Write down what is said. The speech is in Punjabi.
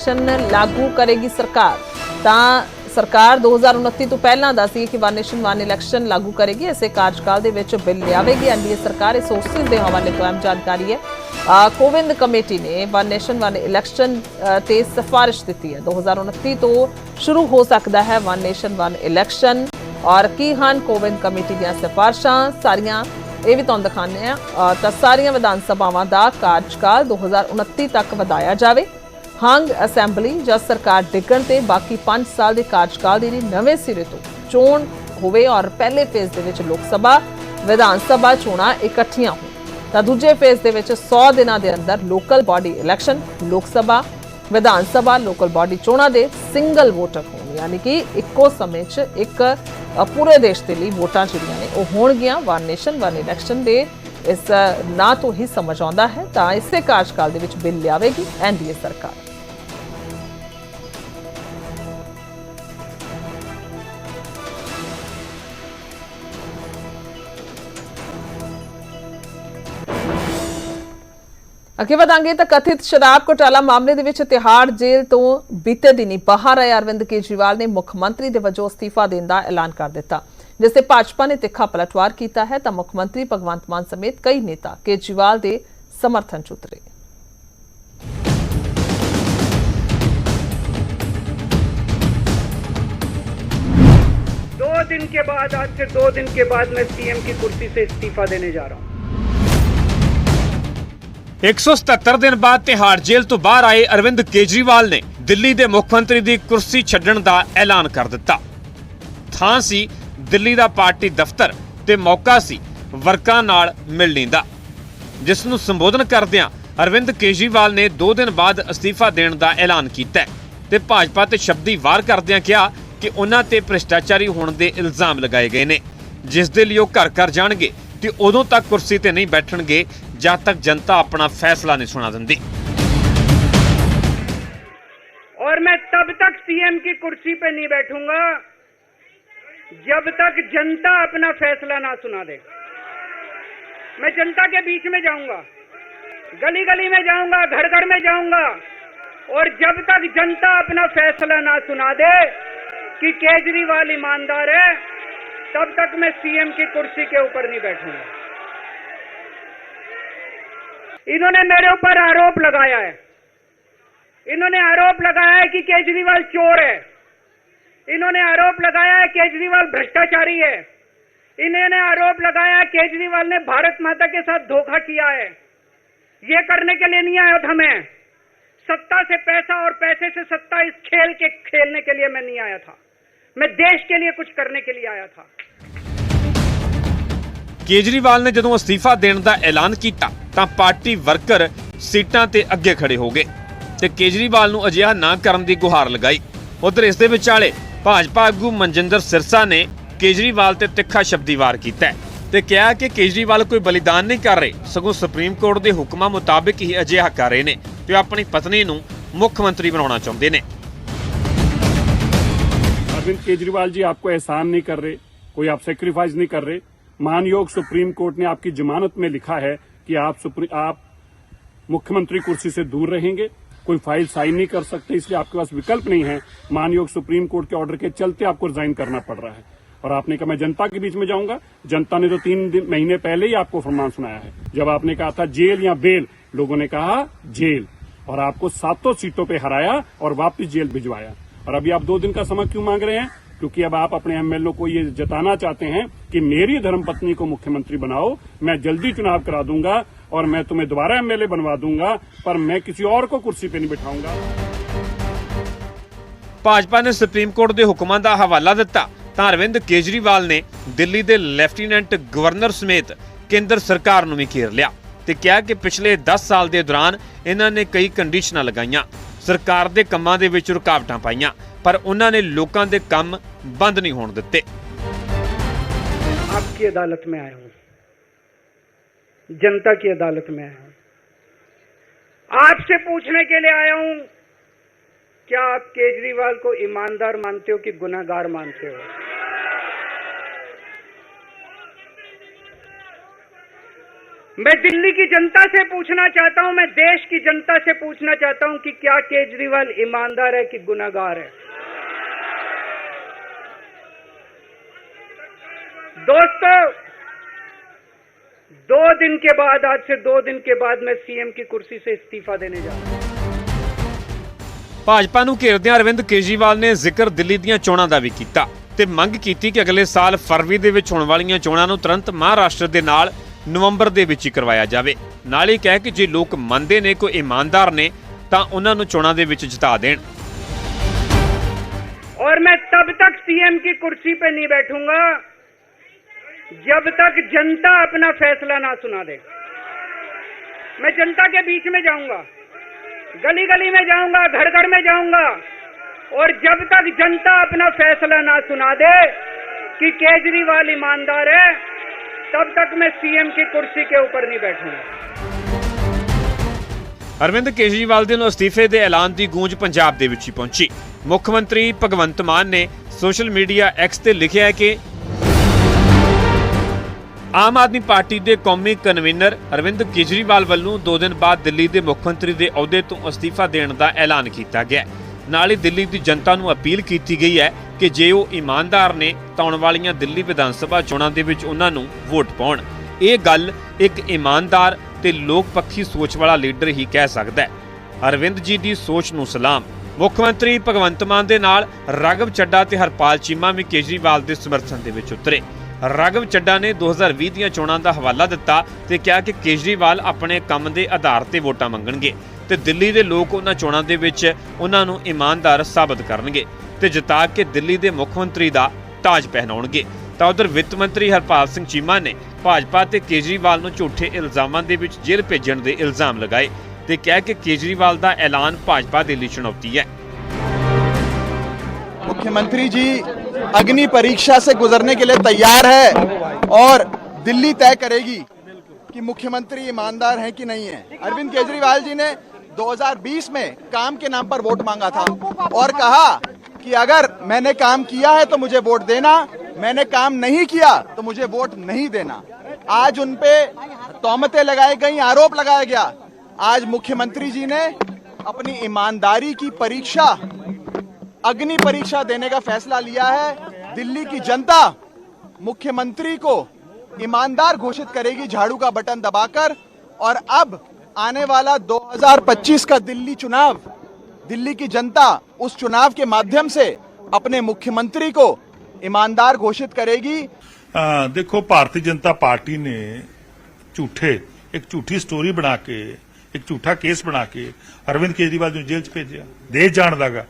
ਇਲੈਕਸ਼ਨ ਲਾਗੂ ਕਰੇਗੀ ਸਰਕਾਰ। ਤਾਂ ਸਰਕਾਰ 2029 ਤੋਂ ਪਹਿਲਾਂ ਦਾ ਸੀ ਕਿ ਵਨ ਨੇਸ਼ਨ ਵਨ ਇਲੈਕਸ਼ਨ ਲਾਗੂ ਕਰੇਗੀ। ਇਸੇ ਕਾਰਜਕਾਲ ਦੇ ਵਿੱਚ ਬਿੱਲ ਲਿਆਵੇਗੀ। ਐਨਡੀਏ ਸਰਕਾਰ ਇਸ ਸੋਰਸਿਸ ਦੇ ਹਵਾਲੇ ਤੋਂ ਅਹਿਮ ਜਾਣਕਾਰੀ ਹੈ। ਕੋਵਿੰਦ ਕਮੇਟੀ ਨੇ ਵਨ ਨੇਸ਼ਨ ਵਨ ਇਲੈਕਸ਼ਨ ਤੇ ਸਿਫਾਰਿਸ਼ ਦਿੱਤੀ ਹੈ। 2029 ਤੋਂ ਸ਼ੁਰੂ ਹੋ ਸਕਦਾ ਹੈ ਵਨ ਨੇਸ਼ਨ ਵਨ ਇਲੈਕਸ਼ਨ ਔਰ ਕੀ ਹਨ ਕੋਵਿੰਦ ਕਮੇਟੀ ਦੀਆਂ ਸਿਫਾਰਿਸ਼ਾਂ? ਸਾਰੀਆਂ ਇਹ ਵੀ ਤੁਹਾਨੂੰ ਦਿਖਾਉਂਦੇ ਆ ਅ, ਤਾਂ ਸਾਰੀਆਂ ਵਿਧਾਨ ਸਭਾਵਾਂ ਦਾ ਕਾਰਜਕਾਲ 2029 ਤੱਕ ਵਧਾਇਆ ਜਾਵੇ। ਹੰਗ ਅਸੈਂਬਲੀ ਜਾਂ ਸਰਕਾਰ ਡਿੱਗਣ ਤੇ ਬਾਕੀ 5 ਸਾਲ ਦੇ ਕਾਰਜਕਾਲ ਦੇ ਲਈ ਨਵੇਂ ਸਿਰੇ ਤੋਂ ਚੋਣ ਹੋਵੇ ਔਰ ਪਹਿਲੇ ਫੇਜ਼ ਦੇ ਵਿੱਚ ਲੋਕ ਸਭਾ, ਵਿਧਾਨ ਸਭਾ ਚੋਣਾਂ ਇਕੱਠੀਆਂ ਹੋਣ। ਤਾਂ ਦੂਜੇ ਫੇਜ਼ ਦੇ ਵਿੱਚ 100 ਦਿਨਾਂ ਦੇ ਅੰਦਰ ਲੋਕਲ ਬਾਡੀ ਇਲੈਕਸ਼ਨ, ਲੋਕ ਸਭਾ, ਵਿਧਾਨ ਸਭਾ, ਲੋਕਲ ਬਾਡੀ ਚੋਣਾਂ ਦੇ ਸਿੰਗਲ ਵੋਟਰ ਹੋਣ। ਯਾਨੀ ਕਿ ਇੱਕੋ ਸਮੇਂ 'ਚ ਇੱਕ ਪੂਰੇ ਦੇਸ਼ ਦੇ ਲਈ ਵੋਟਾਂ ਜਿਹੜੀਆਂ ਨੇ ਉਹ ਹੋਣਗੀਆਂ। ਵਨ ਨੇਸ਼ਨ ਵਨ ਇਲੈਕਸ਼ਨ ਦੇ ਇਸ ਨਾਂ ਤੋਂ ਹੀ ਸਮਝ ਆਉਂਦਾ ਹੈ। ਤਾਂ ਇਸੇ ਕਾਰਜਕਾਲ ਦੇ ਵਿੱਚ ਬਿੱਲ ਲਿਆਵੇਗੀ ਐਨਡੀਏ ਸਰਕਾਰ। ਅੱਗੇ ਵਧਾਂਗੇ ਤਾਂ ਕਥਿਤ ਸ਼ਰਾਬ ਘੁਟਾਲਾ ਮਾਮਲੇ ਦੇ ਵਿੱਚ ਤਿਹਾੜ ਜੇਲ੍ਹ ਤੋਂ ਬੀਤੇ ਦਿਨੀ ਬਾਹਰ ਆਏ ਅਰਵਿੰਦ ਕੇਜਰੀਵਾਲ ਨੇ ਮੁੱਖ ਮੰਤਰੀ ਦੇ ਵਜੋਂ ਅਸਤੀਫਾ ਦੇਣ ਦਾ ਐਲਾਨ ਕਰ ਦਿੱਤਾ ਜਿਸ ਤੇ ਭਾਜਪਾ ਨੇ ਤਿੱਖਾ ਪਲਟਵਾਰ ਕੀਤਾ ਹੈ ਤਾਂ ਮੁੱਖ ਮੰਤਰੀ ਭਗਵੰਤ ਮਾਨ ਸਮੇਤ ਕਈ ਨੇਤਾ ਕੇਜਰੀਵਾਲ ਦੇ ਸਮਰਥਨ 'ਚ ਉਤਰੇ दो दिन के बाद आज से दो दिन के बाद मैं सीएम की कुर्सी से इस्तीफा देने जा रहा हूं 177 ਦਿਨ ਬਾਅਦ ਤਿਹਾੜ ਜੇਲ੍ਹ ਤੋਂ ਬਾਹਰ ਆਏ ਅਰਵਿੰਦ ਕੇਜਰੀਵਾਲ ਨੇ ਦਿੱਲੀ ਦੇ ਮੁੱਖ ਮੰਤਰੀ ਦੀ ਕੁਰਸੀ ਛੱਡਣ ਦਾ ਐਲਾਨ ਕਰ ਦਿੱਤਾ। ਥਾਂ ਸੀ ਦਿੱਲੀ ਦਾ ਪਾਰਟੀ ਦਫ਼ਤਰ ਤੇ ਮੌਕਾ ਸੀ ਵਰਕਰਾਂ ਨਾਲ ਮਿਲਣੀ ਦਾ। ਜਿਸ ਨੂੰ ਸੰਬੋਧਨ ਕਰਦਿਆਂ ਅਰਵਿੰਦ ਕੇਜਰੀਵਾਲ ਨੇ 2 ਦਿਨ ਬਾਅਦ ਅਸਤੀਫਾ ਦੇਣ ਦਾ ਐਲਾਨ ਕੀਤਾ ਤੇ ਭਾਜਪਾ ਤੇ ਸ਼ਬਦੀ ਵਾਰ ਕਰਦਿਆਂ ਕਿਹਾ ਕਿ ਉਹਨਾਂ ਤੇ ਭ੍ਰਿਸ਼ਟਾਚਾਰੀ ਹੋਣ ਦੇ ਇਲਜ਼ਾਮ ਲਗਾਏ ਗਏ ਨੇ। ਜਿਸ ਦੇ ਲਈ ਉਹ ਘਰ ਘਰ ਜਾਣਗੇ ਤੇ ਉਦੋਂ ਤੱਕ ਕੁਰਸੀ ਤੇ ਨਹੀਂ ਬੈਠਣਗੇ ਜਦ ਤੱਕ ਜਨਤਾ ਆਪਣਾ ਫੈਸਲਾ ਨਹੀਂ ਸੁਣਾ ਦਿੰਦੀ और मैं तब तक सीएम की कुर्सी पे नहीं बैठूंगा जब तक जनता अपना फैसला ना सुना दे मैं जनता के बीच में जाऊंगा गली गली में जाऊंगा घर घर में जाऊंगा और जब तक जनता अपना फैसला ना सुना दे कि केजरीवाल ईमानदार है तब तक मैं सीएम की कुर्सी के ऊपर नहीं बैठूंगा इन्होंने मेरे ऊपर आरोप लगाया है। इन्होंने आरोप लगाया है कि केजरीवाल चोर है। इन्होंने आरोप लगाया है केजरीवाल भ्रष्टाचारी है। इन्होंने आरोप लगाया केजरीवाल ने भारत माता के साथ धोखा किया है। ये करने के लिए नहीं आया था मैं। सत्ता से पैसा और पैसे से सत्ता इस खेल के खेलने के लिए मैं नहीं आया था। मैं देश के लिए कुछ करने के लिए आया था। केजरीवाल ने जो इस्तीफा देने का ऐलान किया ਤਾਂ ਪਾਰਟੀ ਵਰਕਰ ਸੀਟਾਂ ਤੇ ਅੱਗੇ ਖੜੇ ਹੋ ਗਏ ਤੇ ਕੇਜਰੀਵਾਲ ਨੂੰ ਅਜਿਹਾ ਨਾ ਕਰਨ ਦੀ ਗੁਹਾਰ ਲਗਾਈ ਉਧਰ ਇਸ ਦੇ ਵਿਚਾਲੇ ਭਾਜਪਾ ਆਗੂ ਮਨਜਿੰਦਰ ਸਿਰਸਾ ਨੇ ਕੇਜਰੀਵਾਲ ਤੇ ਤਿੱਖਾ ਸ਼ਬਦੀ ਵਾਰ ਕੀਤਾ ਹੈ ਤੇ ਕਿਹਾ ਕਿ ਕੇਜਰੀਵਾਲ ਕੋਈ ਬਲੀਦਾਨ ਨਹੀਂ ਕਰ ਰਹੇ ਸਗੋਂ ਸੁਪਰੀਮ ਕੋਰਟ ਦੇ ਹੁਕਮਾਂ ਮੁਤਾਬਿਕ ਹੀ ਅਜਿਹਾ ਕਰ ਰਹੇ ਨੇ ਤੇ ਉਹ ਆਪਣੀ ਪਤਨੀ ਨੂੰ ਮੁੱਖ ਮੰਤਰੀ ਬਣਾਉਣਾ ਚਾਹੁੰਦੇ ਨੇ अरविंद केजरीवाल जी आपको एहसान नहीं कर रहे कोई आप सेक्रीफाइस नहीं कर रहे मानयोग सुप्रीम कोर्ट ने आपकी जमानत में लिखा है कि आप सुप्री, आप मुख्यमंत्री कुर्सी से दूर रहेंगे, कोई फ़ाइल साइन नहीं कर सकते, इसलिए आपके पास विकल्प नहीं है। मानयोग सुप्रीम कोर्ट के ऑर्डर के चलते आपको रिजाइन करना पड़ रहा है। और आपने कहा, मैं जनता के बीच में जाऊँगा। जनता ने तो तीन दिन, महीने पहले ही आपको फरमान सुनाया है। जब आपने कहा था, जेल या बेल, लोगों ने कहा, जेल। और आपको सातों सीटों पर हराया और वापस जेल भिजवाया। और अभी आप दो दिन का समय क्यों मांग रहे हैं? क्योंकि अब आप अपने एमएलओ को ये जताना चाहते हैं कि मेरी धर्मपत्नी को मुख्यमंत्री बनाओ मैं जल्दी चुनाव करा दूंगा और मैं तुम्हें दोबारा एमएलए बनवा दूंगा पर मैं किसी और को कुर्सी पे नहीं बिठाऊंगा ਭਾਜਪਾ ਨੇ ਸੁਪਰੀਮ ਕੋਰਟ ਦੇ ਹੁਕਮਾਂ ਦਾ ਹਵਾਲਾ ਦਿੱਤਾ ਤਾਂ ਅਰਵਿੰਦ ਕੇਜਰੀਵਾਲ ਨੇ ਦਿੱਲੀ ਦੇ ਲੈਫਟੀਨੈਂਟ ਗਵਰਨਰ ਸਮੇਤ ਕੇਂਦਰ ਸਰਕਾਰ ਨੂੰ ਵੀ ਘੇਰ ਲਿਆ ਤੇ ਕਿਹਾ ਕਿ ਪਿਛਲੇ 10 ਸਾਲ ਦੇ ਦੌਰਾਨ ਇਹਨਾਂ ਨੇ ਕਈ ਕੰਡੀਸ਼ਨਾਂ ਲਗਾਈਆਂ ਸਰਕਾਰ ਦੇ ਕੰਮਾਂ ਦੇ ਵਿੱਚ ਰੁਕਾਵਟਾਂ ਪਾਈਆਂ ਪਰ ਉਹਨਾਂ ਨੇ ਲੋਕਾਂ ਦੇ ਕੰਮ ਬੰਦ ਨਹੀਂ ਹੋਣ ਦਿੱਤੇ आपकी अदालत में आया हूं जनता की अदालत में आया हूं आपसे पूछने के लिए आया हूं क्या आप केजरीवाल को ईमानदार मानते हो कि गुनाहगार मानते हो मैं दिल्ली की जनता से पूछना चाहता हूं मैं देश की जनता से पूछना चाहता हूं कि क्या केजरीवाल ईमानदार है कि गुनाहगार है दोस्तों दो दिन के बाद आज से दो दिन के बाद मैं सीएम की कुर्सी से इस्तीफा देने जा रहा हूं ਭਾਜਪਾ ਨੂੰ ਘੇਰਦਿਆਂ ਅਰਵਿੰਦ ਕੇਜਰੀਵਾਲ ਨੇ ਜ਼ਿਕਰ ਦਿੱਲੀ ਦੀਆਂ ਚੋਣਾਂ ਦਾ ਵੀ ਕੀਤਾ ਤੇ ਮੰਗ ਕੀਤੀ ਕਿ ਅਗਲੇ ਸਾਲ ਫਰਵਰੀ ਦੇ ਵਿੱਚ ਹੋਣ ਵਾਲੀਆਂ ਚੋਣਾਂ ਨੂੰ ਤੁਰੰਤ ਮਹਾਰਾਸ਼ਟਰ ਦੇ ਨਾਲ ਨਵੰਬਰ ਦੇ ਵਿੱਚ ਹੀ ਕਰਵਾਇਆ ਜਾਵੇ ਨਾਲ ਹੀ ਕਹਿ ਕਿ ਜੇ ਲੋਕ ਮੰਨਦੇ ਨੇ ਕੋਈ ਇਮਾਨਦਾਰ ਨੇ ਤਾਂ ਉਹਨਾਂ ਨੂੰ ਚੋਣਾਂ ਦੇ ਵਿੱਚ ਜਿਤਾ ਦੇਣ और मैं तब तक सीएम की कुर्सी पे नहीं बैठूंगा जब तक जनता अपना फैसला ना सुना दे मैं जनता के बीच में जाऊंगा गली गली में जाऊंगा घर घर में जाऊंगा और जब तक जनता अपना फैसला ना सुना दे कि केजरीवाल ईमानदार है तब तक मैं सीएम की कुर्सी के ऊपर नहीं बैठूंगा ਅਰਵਿੰਦ ਕੇਜਰੀਵਾਲ ਦੇ ਨੂੰ ਅਸਤੀਫੇ ਦੇ ਐਲਾਨ ਦੀ ਗੂੰਜ ਪੰਜਾਬ ਦੇ ਵਿੱਚ ਹੀ ਪਹੁੰਚੀ ਮੁੱਖ ਮੰਤਰੀ ਭਗਵੰਤ ਮਾਨ ਨੇ ਸੋਸ਼ਲ ਮੀਡੀਆ ਐਕਸ ਤੇ ਲਿਖਿਆ ਹੈ ਕਿ ਆਮ ਆਦਮੀ ਪਾਰਟੀ ਦੇ ਕੌਮੀ ਕਨਵੀਨਰ ਅਰਵਿੰਦ ਕੇਜਰੀਵਾਲ ਵੱਲੋਂ 2 ਦਿਨ ਬਾਅਦ ਦਿੱਲੀ ਦੇ ਮੁੱਖ ਮੰਤਰੀ ਦੇ ਅਹੁਦੇ ਤੋਂ ਅਸਤੀਫਾ ਦੇਣ ਦਾ ਐਲਾਨ ਕੀਤਾ ਗਿਆ ਹੈ। ਨਾਲ ਹੀ ਦਿੱਲੀ ਦੀ ਜਨਤਾ ਨੂੰ ਅਪੀਲ ਕੀਤੀ ਗਈ ਹੈ ਕਿ ਜੇ ਉਹ ਇਮਾਨਦਾਰ ਨੇ, ਤਾਂ ਆਉਣ ਵਾਲੀਆਂ ਦਿੱਲੀ ਵਿਧਾਨ ਸਭਾ ਚੋਣਾਂ ਦੇ ਵਿੱਚ ਉਹਨਾਂ ਨੂੰ ਵੋਟ ਪਾਉਣ। ਇਹ ਗੱਲ ਇੱਕ ਇਮਾਨਦਾਰ ਤੇ ਲੋਕ ਪੱਖੀ ਸੋਚ ਵਾਲਾ ਲੀਡਰ ਹੀ ਕਹਿ ਸਕਦਾ ਹੈ। ਅਰਵਿੰਦ ਜੀ ਦੀ ਸੋਚ ਨੂੰ ਸਲਾਮ। ਮੁੱਖ ਮੰਤਰੀ ਭਗਵੰਤ ਮਾਨ ਦੇ ਨਾਲ ਰਾਘਵ ਚੱਡਾ ਤੇ ਹਰਪਾਲ ਚੀਮਾ ਵੀ ਕੇਜਰੀਵਾਲ ਦੇ ਸਮਰਥਨ ਦੇ ਵਿੱਚ ਉਤਰੇ। ਰਾਘਵ ਚੱਡਾ ਨੇ 2020 ਦੀਆਂ ਚੋਣਾਂ ਦਾ ਹਵਾਲਾ ਦਿੱਤਾ ਤੇ ਕਿਹਾ ਕਿ ਕੇਜਰੀਵਾਲ ਆਪਣੇ ਕੰਮ ਦੇ ਆਧਾਰ ਤੇ ਵੋਟਾਂ ਮੰਗਣਗੇ। ਤੇ ਦਿੱਲੀ ਦੇ ਲੋਕ ਉਹਨਾਂ ਚੋਣਾਂ ਦੇ ਵਿੱਚ ਉਹਨਾਂ ਨੂੰ ਇਮਾਨਦਾਰ ਸਾਬਤ ਕਰਨਗੇ ਤੇ ਜਿਤਾ ਕੇ ਦਿੱਲੀ ਦੇ ਮੁੱਖ ਮੰਤਰੀ ਦਾ ਤਾਜ ਪਹਿਨਾਉਣਗੇ ਤਾਂ ਉਧਰ ਵਿੱਤ ਮੰਤਰੀ ਹਰਪਾਲ ਸਿੰਘ ਚੀਮਾ ਨੇ ਭਾਜਪਾ ਤੇ ਕੇਜਰੀਵਾਲ ਨੂੰ ਝੂਠੇ ਇਲਜ਼ਾਮਾਂ ਦੇ ਵਿੱਚ ਜੇਲ੍ਹ ਭੇਜਣ ਦੇ ਇਲਜ਼ਾਮ ਲਗਾਏ ਤੇ ਕਿਹਾ ਕਿ ਕੇਜਰੀਵਾਲ ਦਾ ਐਲਾਨ ਭਾਜਪਾ ਦੇ ਲਈ ਚੁਣੌਤੀ ਹੈ मुख्यमंत्री जी अग्नि परीक्षा से गुजरने के लिए तैयार है और दिल्ली तय करेगी कि मुख्यमंत्री ईमानदार हैं कि नहीं है अरविंद केजरीवाल जी ने 2020 में काम के नाम पर वोट मांगा था और कहा कि अगर मैंने काम किया है तो मुझे वोट देना, मैंने काम नहीं किया तो मुझे वोट नहीं देना। आज उनपे तोहमतें लगाई गई, आरोप लगाया गया। आज मुख्यमंत्री जी ने अपनी ईमानदारी की परीक्षा, अग्नि परीक्षा देने का फैसला लिया है। दिल्ली की जनता मुख्यमंत्री को ईमानदार घोषित करेगी, झाड़ू का बटन दबाकर। और अब आने वाला 2025 का दिल्ली चुनाव दिल्ली की जनता उस चुनाव के माध्यम से अपने मुख्यमंत्री को ईमानदार घोषित करेगी ਅਹ ਦੇਖੋ ਭਾਰਤੀ ਜਨਤਾ ਪਾਰਟੀ ਨੇ ਝੂਠੇ ਇੱਕ ਝੂਠੀ ਸਟੋਰੀ ਬਣਾ ਕੇ ਇੱਕ ਝੂਠਾ ਕੇਸ ਬਣਾ ਕੇ ਅਰਵਿੰਦ ਕੇਜਰੀਵਾਲ ਨੂੰ ਜੇਲ੍ਹ 'ਚ ਭੇਜਿਆ ਦੇਸ਼ ਜਾਣਦਾਗਾ